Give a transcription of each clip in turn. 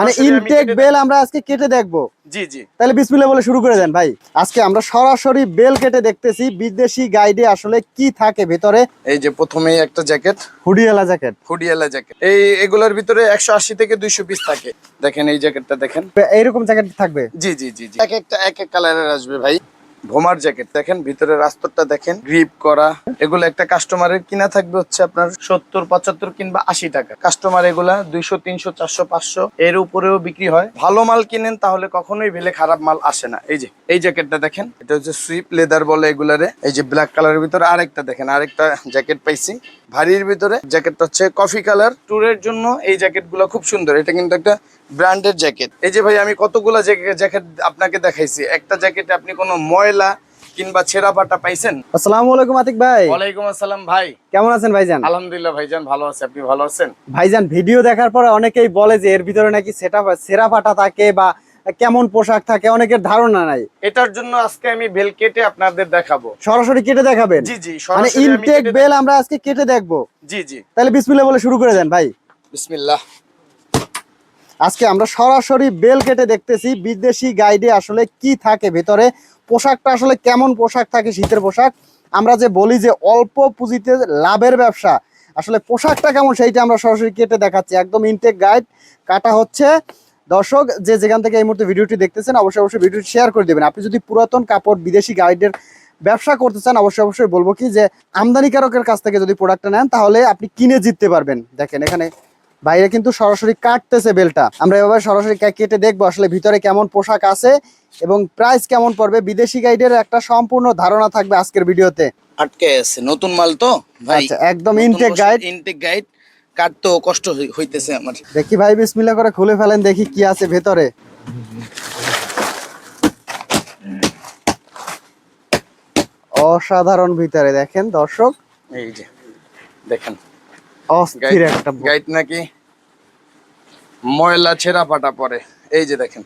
মানে intact bell আমরা আজকে কেটে দেখব। জি জি। তাহলে বিসমিল্লাহ বলে শুরু করে দেন ভাই। আজকে আমরা সরাসরি বেল কেটে দেখতেছি বিদেশি গাইডে আসলে কি থাকে ভেতরে। এই যে প্রথমেই একটা জ্যাকেট হুডিয়ালা জ্যাকেট হুডিয়ালা জ্যাকেট এই এগুলোর ভিতরে একশো আশি থেকে দুইশো পিস থাকে। দেখেন এই জ্যাকেটটা দেখেন। এইরকম জ্যাকেট থাকবে? জি জি জি জি। এক একটা এক এক কালারের আসবে ভাই। Bomber jacket. দেখেন, ভিতরে রাস্তাটা দেখেন গ্রিপ করা। এগুলো একটা কাস্টমারের কিনা থাকবে হচ্ছে আপনার সত্তর, পঁচাত্তর কিংবা আশি টাকা। কাস্টমার এগুলা দুইশো, তিনশো, চারশো, পাঁচশো, এর উপরেও বিক্রি হয়। ভালো মাল কিনেন, তাহলে কখনোই ভেলে খারাপ মাল আসে না। এই যে, এই জ্যাকেটটা দেখেন, এটা হচ্ছে সুইপ লেদার বলে এগুলারে। এই যে ব্ল্যাক কালারের ভিতরে আরেকটা দেখেন, আরেকটা জ্যাকেট পাইছি। ভারীর ভিতরে। জ্যাকেটটা হচ্ছে কফি কালার ট্যুরের জন্য এই জ্যাকেটগুলো খুব সুন্দর। এটা কিন্তু একটা ব্র্যান্ডের জ্যাকেট এই যে ভাই আমি কতগুলা জ্যাকেট আপনাকে দেখাইছি। একটা জ্যাকেটে আপনি কোনো ময়লা কিংবা ছেঁড়া পাটা পাইছেন? আসসালামু আলাইকুম আতিক ভাই। ওয়ালাইকুম আসসালাম ভাই। কেমন আছেন ভাইজান? আলহামদুলিল্লাহ ভাইজান ভালো আছে। আপনি ভালো আছেন? ভাইজান ভিডিও দেখার পরে অনেকেই বলে যে এর ভিতরে নাকি সেটা ফাটা থাকে বা কেমন পোশাক থাকে অনেকের ধারণা নাই। এটার জন্য আজকে আমি বেল কেটে আপনাদের দেখাবো। সরাসরি কেটে দেখাবেন? জি জি মানে ইনটেক বেল আমরা আজকে কেটে দেখব। জি জি। তাহলে বিসমিল্লাহ বলে শুরু করে দেন ভাই। বিসমিল্লাহ। আজকে আমরা সরাসরি বেল কেটে দেখতেছি বিদেশি গাইডে আসলে কি থাকে ভেতরে পোশাকটা আসলে কেমন পোশাক থাকে শীতের পোশাক। আমরা যে বলি যে অল্প পুঁজিতে লাভের ব্যবসা আসলে পোশাকটা কেমন সেইটা আমরা সরাসরি কেটে দেখাচ্ছি। একদম ইনটেক গাইড কাটা হচ্ছে দর্শক যে যেখান থেকে এই মুহূর্তে ভিডিওটি দেখতেছেন অবশ্যই অবশ্যই ভিডিওটি শেয়ার করে দেবেন। আপনি যদি পুরাতন কাপড় বিদেশি গাইডের ব্যবসা করতে চান অবশ্যই অবশ্যই বলব কি যে আমদানিকারকের কাছ থেকে যদি প্রোডাক্টটা নেন তাহলে আপনি কিনে জিততে পারবেন। দেখেন এখানে বাইরে কিন্তু সরাসরি কাটতেছে বেলটা। আমরা এভাবে সরাসরি কেটে দেখব আসলে ভিতরে কেমন পোশাক আছে এবং প্রাইস কেমন পড়বে। বিদেশি গাইডের একটা সম্পূর্ণ ধারণা থাকবে আজকের ভিডিওতে। আটকে আছে। নতুন মাল তো? ভাই আচ্ছা একদম ইনটেক গাইড ইনটেক গাইড কাটতেও কষ্ট হইতেছে আমার। দেখি ভাই বিসমিল্লা করে খুলে ফেলেন দেখি কি আছে ভেতরে। অসাধারণ ভিতরে দেখেন দর্শক। এই যে দেখেন। অস্থির একটা গাইড নাকি ময়লা ছেঁড়া ফাটা পরে। এই যে দেখেন।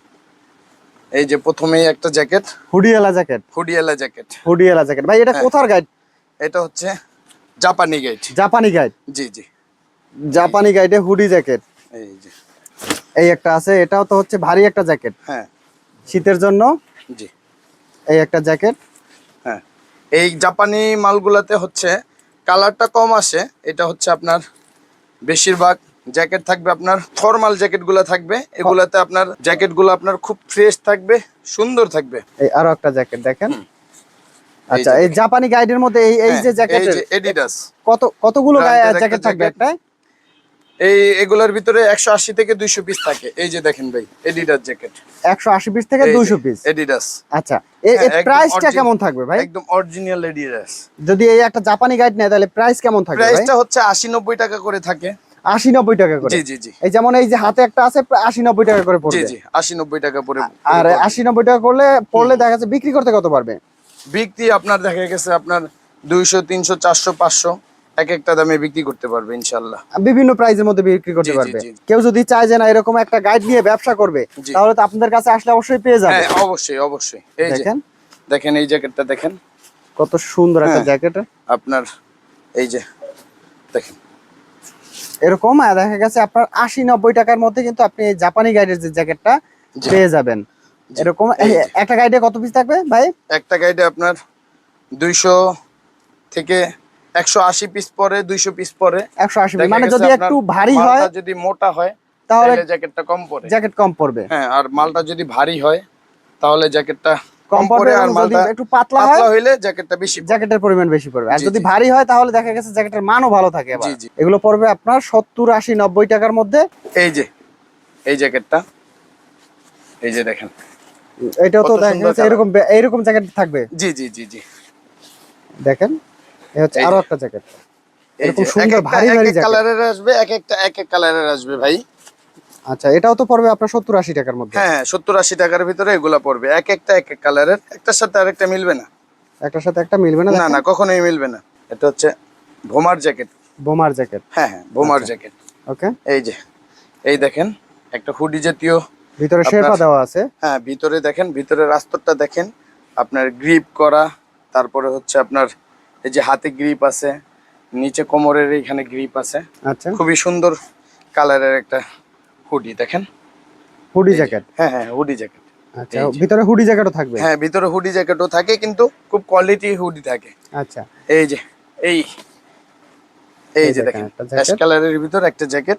এই যে প্রথমেই একটা জ্যাকেট। হুডিয়ালা জ্যাকেট। হুডিয়ালা জ্যাকেট। হুডিয়ালা জ্যাকেট। ভাই এটা হ্যাঁ। কোথার গাইড এটা হচ্ছে জাপানি গাইড জাপানি গাইড জি জি। জাপানি গাইডে হুডি জ্যাকেট। এই যে। এই একটা আছে এটাও তো হচ্ছে ভারী একটা জ্যাকেট। হ্যাঁ। শীতের জন্য জি। এই একটা জ্যাকেট। হ্যাঁ। এই জাপানি মালগুলাতে হচ্ছে কালারটা কম আসে এটা হচ্ছে আপনার বেশিরভাগ জ্যাকেট থাকবে আপনার ফর্মাল জ্যাকেটগুলো থাকবে এগুলাতে আপনার জ্যাকেটগুলো আপনার খুব ফ্রেশ থাকবে সুন্দর থাকবে। এই আরও একটা জ্যাকেট দেখেন। আচ্ছা এই জাপানি গাইডের মধ্যে এই এই যে হ্যাঁ, জ্যাকেট এডিডাস কত কতগুলো জ্যাকেট থাকবে একটা এই এগুলোর ভিতরে একশো আশি থেকে দুইশো পিস থাকে। এই যে দেখেন ভাই এডিডাস জ্যাকেট একশো আশি পিস থেকে দুইশো পিস এডিডাস আচ্ছা এই হ্যাঁ, প্রাইসটা কেমন থাকবে ভাই? একদম অরিজিনাল এডিডাস যদি এই একটা জাপানি গাইড নেয় তাহলে প্রাইস কেমন থাকবে প্রাইসটা হচ্ছে আশি নব্বই টাকা করে থাকে। আশি নব্বই টাকা করে। জি জি জি। এই যেমন এই যে হাতে একটা আছে আশি নব্বই টাকা করে জি পড়বে। জি আশি নব্বই টাকা পরে আর আশি নব্বই টাকা করলে পড়লে দেখা যাচ্ছে বিক্রি করতে কত পারবে? বিক্রি আপনার দেখা গেছে আপনার দুইশো তিনশো চারশো পাঁচশো। এক একটা দামে বিক্রি করতে পারবে ইনশাল্লাহ বিভিন্ন প্রাইজের মধ্যে বিক্রি করতে পারবে। কেউ যদি চায় যে না এরকম একটা গাইড নিয়ে ব্যবসা করবে তাহলে তো আপনাদের কাছে আসলে অবশ্যই পেয়ে যাবে। হ্যাঁ অবশ্যই অবশ্যই। এই দেখেন। দেখেন এই জ্যাকেটটা দেখেন। কত সুন্দর একটা। জ্যাকেট আপনার এই যে দেখেন। এরকম দেখা গেছে আপনার আশি নব্বই টাকার মধ্যে কিন্তু আপনি জাপানি গাইডের যে জ্যাকেটটা পেয়ে যাবেন। এরকম। একটা গাইডে কত পিস থাকবে ভাই? একটা গাইডে আপনার দুইশো থেকে একশো আশি পিস পরে দুইশো পিস পরে। একশো আশি মানে যদি একটু ভারী হয় যদি মোটা হয় তাহলে জ্যাকেটটা কম পড়ে। জ্যাকেট কম পড়বে। হ্যাঁ আর মালটা যদি ভারী হয় তাহলে জ্যাকেটটা কম পড়বে আর মালটা একটু পাতলা হয় পাতলা হইলে জ্যাকেটটা বেশি জ্যাকেটের পরিমাণ বেশি পড়বে। আর যদি ভারী হয় তাহলে দেখা গেছে জ্যাকেটের মানও ভালো থাকে। জি, জি। এগুলো পড়বে আপনার সত্তর আশি নব্বই টাকার মধ্যে। এই যে এই জ্যাকেটটা এই যে দেখেন। এটাও তো দেখা গেছে এরকম এরকম জ্যাকেট থাকবে। জি জি জি জি। দেখেন। হচ্ছে আরও একটা জ্যাকেট। এরকম সুন্দর ভারী ভারী জ্যাকেট। কালারের আসবে এক একটা এক এক কালারের আসবে ভাই। আচ্ছা এটাও তো পড়বে আপনার সত্তর আশি টাকার মধ্যে। হ্যাঁ সত্তর আশি টাকার ভিতরে এগুলা পড়বে। এক একটা এক এক কালারের। একটার সাথে আরেকটা মিলবে না। একটার সাথে একটা মিলবে না না না কখনোই মিলবে না। এটা হচ্ছে ভোমার জ্যাকেট। বোমার জ্যাকেট। হ্যাঁ হ্যাঁ ভোমার আচ্ছা। জ্যাকেট। ওকে। এই যে এই দেখেন একটা হুডি জাতীয় ভিতরে শেরপা দেওয়া আছে। হ্যাঁ ভিতরে দেখেন ভিতরের রাস্তরটা দেখেন। আপনার গ্রিপ করা তারপরে হচ্ছে আপনার এই যে হাতে গ্রিপ আছে নিচে কোমরের এখানে গ্রিপ আছে। আচ্ছা। খুবই সুন্দর কালারের একটা হুডি দেখেন। হুডি জ্যাকেট হ্যাঁ হ্যাঁ হুডি জ্যাকেট আচ্ছা ভিতরে হুডি জ্যাকেটও থাকবে? হ্যাঁ ভিতরে হুডি জ্যাকেটও থাকে কিন্তু খুব কোয়ালিটি হুডি থাকে। আচ্ছা। এই যে এই এই যে দেখেন দেখেন অ্যাশ কালারের ভিতর একটা জ্যাকেট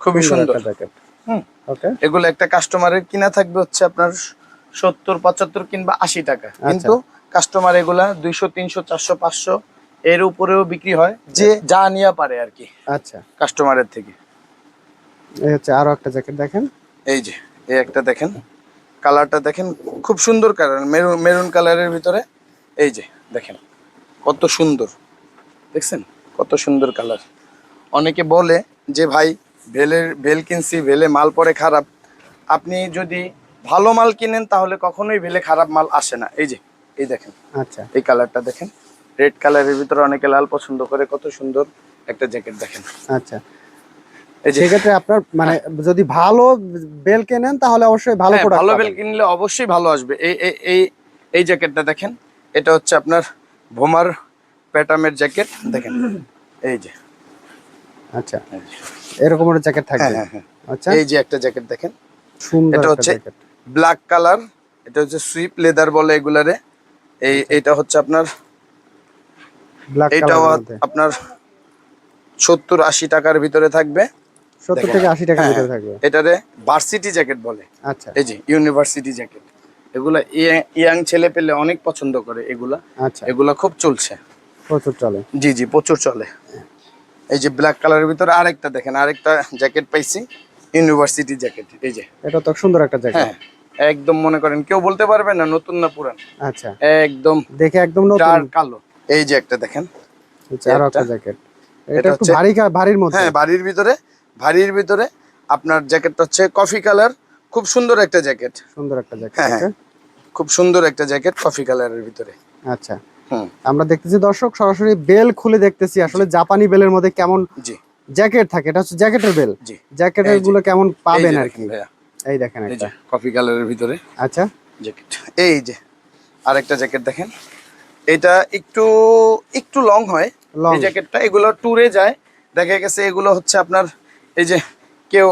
খুবই সুন্দর জ্যাকেট হুম। ওকে। এগুলো একটা কাস্টমারের কিনা থাকবে হচ্ছে আপনার সত্তর পঁচাত্তর কিংবা আশি টাকা। আচ্ছা। কিন্তু কাস্টমার এগুলা দুইশো তিনশো চারশো পাঁচশো এর উপরেও বিক্রি হয় যে যা নিয়ে পারে আর কি। আচ্ছা। কাস্টমারের থেকে। এই হচ্ছে আরও একটা জ্যাকেট দেখেন। এই যে এই একটা দেখেন। কালারটা দেখেন খুব সুন্দর কালার মেরুন মেরুন কালারের ভিতরে। এই যে দেখেন কত সুন্দর। দেখছেন? কত সুন্দর কালার অনেকে বলে যে ভাই ভেলের ভেল কিনছি ভেলে মাল পরে খারাপ। আপনি যদি ভালো মাল কিনেন তাহলে কখনোই ভেলে খারাপ মাল আসে না। এই যে এই দেখেন। আচ্ছা। এই কালারটা দেখেন। রেড কালারের ভিতরে অনেকে লাল পছন্দ করে কত সুন্দর একটা জ্যাকেট দেখেন। আচ্ছা। সেক্ষেত্রে আপনার মানে যদি ভালো বেল কেনেন তাহলে অবশ্যই ভালো হ্যাঁ, ভালো বেল কিনলে অবশ্যই ভালো আসবে। এই এই এই এই জ্যাকেটটা দেখেন। এটা হচ্ছে আপনার ভোমার প্যাটামের জ্যাকেট দেখেন। এই যে। আচ্ছা। এরকম একটা জ্যাকেট থাকবে। হ্যাঁ, হ্যাঁ। আচ্ছা। এই যে একটা জ্যাকেট দেখেন। সুন্দর এটা হচ্ছে ব্ল্যাক কালার এটা হচ্ছে সুইপ লেদার বলে এগুলারে। এই এটা হচ্ছে আপনার ব্ল্যাক এটাও আপনার সত্তর আশি টাকার ভিতরে থাকবে। 70 থেকে 80 টাকার হ্যাঁ, ভিতরে থাকবে। এটারে ভার্সিটি জ্যাকেট বলে। আচ্ছা। এই যে ইউনিভার্সিটি জ্যাকেট এগুলা ইয়াং ছেলে পেলে অনেক পছন্দ করে এগুলা। আচ্ছা। এগুলা খুব চলছে। প্রচুর চলে। জি জি প্রচুর চলে। এই যে ব্ল্যাক কালারের ভিতরে আরেকটা দেখেন আরেকটা জ্যাকেট পাইছি। ইউনিভার্সিটি জ্যাকেট এই যে। এটা তো সুন্দর একটা জ্যাকেট হ্যাঁ। একদম মনে করেন কেউ বলতে পারবে না নতুন না পুরান। আচ্ছা। একদম দেখে একদম নতুন। কালো। এই যে একটা দেখেন। একটা একটা। জ্যাকেট। এটা এটা একটু হচ্ছে- ভারী ভারীর মধ্যে। হ্যাঁ ভিতরে ভারীর ভিতরে আপনার জ্যাকেটটা হচ্ছে কফি কালার খুব সুন্দর একটা জ্যাকেট। সুন্দর একটা জ্যাকেট হ্যাঁ, হ্যাঁ। খুব সুন্দর একটা জ্যাকেট কফি কালারের ভিতরে। আচ্ছা। আমরা দেখতেছি দর্শক সরাসরি বেল খুলে দেখতেছি। আসলে জাপানি বেলের মধ্যে কেমন জি। জ্যাকেট থাকে এটা হচ্ছে জ্যাকেটের বেল। জি। জ্যাকেটেরগুলো কেমন পাবেন আর কি। ভাইয়া, এই দেখেন একটা। কফি কালারের ভিতরে। আচ্ছা। জ্যাকেট এই যে আরেকটা জ্যাকেট দেখেন। এটা একটু একটু লং হয়। এই জ্যাকেটটা এগুলো ট্যুরে যায়। দেখা গেছে এগুলো হচ্ছে আপনার এই যে কেউ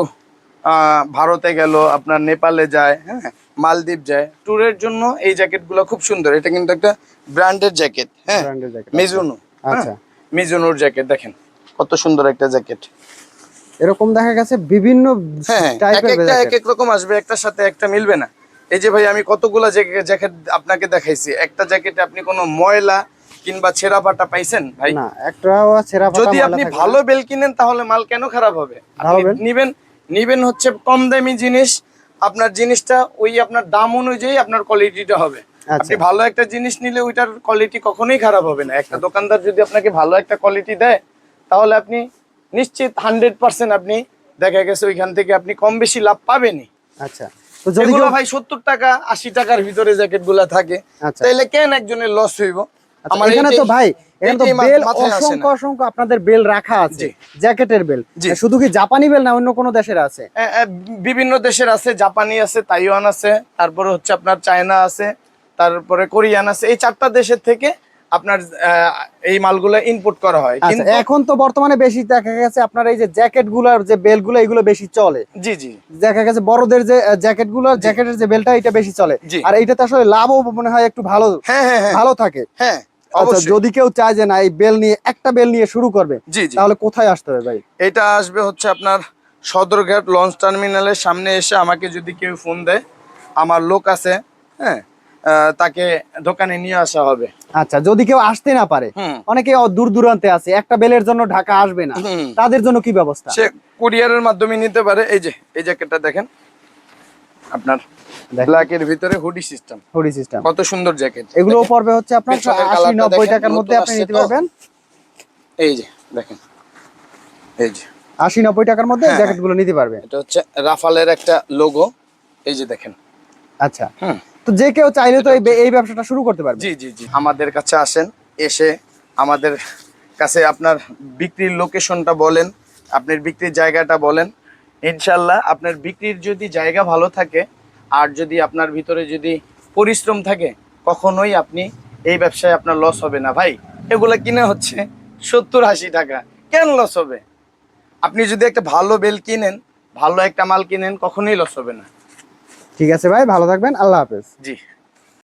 ভারতে গেল আপনার নেপালে যায় হ্যাঁ মালদ্বীপ যায়। ট্যুরের জন্য এই জ্যাকেটগুলো খুব সুন্দর। এটা কিন্তু একটা ব্র্যান্ডের জ্যাকেট হ্যাঁ ব্র্যান্ডের জ্যাকেট মিজুনো আচ্ছা। মিজুনোর জ্যাকেট দেখেন। কত সুন্দর একটা জ্যাকেট এরকম দেখা গেছে বিভিন্ন হ্যাঁ টাইপের একটা এক এক রকম আসবে একটার সাথে একটা মিলবে না। এই যে ভাই আমি কতগুলা জ্যাকেট আপনাকে দেখাইছি। একটা জ্যাকেটে আপনি কোনো ময়লা কিংবা ছেঁড়া পাটা পাইছেন ভাই? না একটাও ছেঁড়া ফাটা যদি আপনি ভালো বেল কিনেন তাহলে মাল কেন খারাপ হবে? আপনি নিবেন নিবেন হচ্ছে কম দামি জিনিস। আপনার জিনিসটা ওই আপনার দাম অনুযায়ী আপনার কোয়ালিটিটা হবে। আচ্ছা। আপনি ভালো একটা জিনিস নিলে ওইটার কোয়ালিটি কখনোই খারাপ হবে না। একটা দোকানদার যদি আপনাকে ভালো একটা কোয়ালিটি দেয় তাহলে আপনি নিশ্চিত হান্ড্রেড পার্সেন্ট আপনি দেখা গেছে ওইখান থেকে আপনি কম বেশি লাভ পাবেনই। আচ্ছা কেউ- ভাই সত্তর টাকা আশি টাকার ভিতরে জ্যাকেটগুলা থাকে আচ্ছা। কেন একজনের লস হইব? আচ্ছা, এখানে তো ভাই এখানে তো বেল মাথায় আসে না। অসংখ্য অসংখ্য আপনাদের বেল রাখা আছে জ্যাকেটের বেল। শুধু কি জাপানি বেল না অন্য কোনো দেশের আছে? বিভিন্ন দেশের আছে জাপানি আছে তাইওয়ান আছে তারপরে হচ্ছে আপনার চায়না আছে তারপরে কোরিয়ান আছে এই চারটা দেশের থেকে আপনার এই মালগুলো ইনপুট করা হয়। আচ্ছা কিন্তু এখন তো বর্তমানে বেশি দেখা গেছে আপনার এই যে জ্যাকেটগুলার যে বেলগুলো এগুলো বেশি চলে। জি জি। দেখা গেছে বড়দের যে জ্যাকেটগুলো জ্যাকেটের যে বেলটা এটা বেশি চলে। আর এইটাতে আসলে লাভও মনে হয় একটু ভালো হ্যাঁ হ্যাঁ হ্যাঁ। ভালো থাকে। হ্যাঁ আচ্ছা অবশ্যই। যদি কেউ চায় যে না এই বেল নিয়ে একটা বেল নিয়ে শুরু করবে তাহলে কোথায় আসতে হবে ভাই? এটা আসবে হচ্ছে আপনার সদরঘাট লঞ্চ টার্মিনালের সামনে এসে আমাকে যদি কেউ ফোন দেয় আমার লোক আছে হ্যাঁ তাকে দোকানে নিয়ে আসা হবে। আচ্ছা যদি কেউ আসতে না পারে অনেকে দূর দূরান্তে আছে একটা বেলের জন্য ঢাকা আসবে না। তাদের জন্য কি ব্যবস্থা? সে কুরিয়ারের মাধ্যমে নিতে পারে। এই যে এই জ্যাকেটটা দেখেন। আপনার ভিতরে হুডি সিস্টেম হুডি সিস্টেম কত সুন্দর জ্যাকেট। এগুলো পড়বে হচ্ছে আপনার টাকার মধ্যে আপনি নিতে পারবেন। এই যে দেখেন। এই যে। আশি নব্বই টাকার মধ্যে হ্যাঁ, গুলো নিতে পারবে। এটা হচ্ছে রাফালের একটা লোগো এই যে দেখেন। আচ্ছা। হুম। তো যে কেউ চাইলে তো এই এই ব্যবসাটা শুরু করতে পারবে। জি জি জি। আমাদের কাছে আসেন এসে আমাদের কাছে আপনার বিক্রির লোকেশনটা বলেন আপনার বিক্রির জায়গাটা বলেন। ইনশাল্লাহ আপনার বিক্রির যদি জায়গা ভালো থাকে আর যদি আপনার ভিতরে যদি পরিশ্রম থাকে কখনোই আপনি এই ব্যবসায় আপনার লস হবে না। ভাই এগুলো কিনে হচ্ছে সত্তর আশি টাকা। কেন লস হবে? আপনি যদি একটা ভালো বেল কিনেন ভালো একটা মাল কিনেন কখনোই লস হবে না। ঠিক আছে ভাই ভালো থাকবেন আল্লাহ হাফেজ। জি।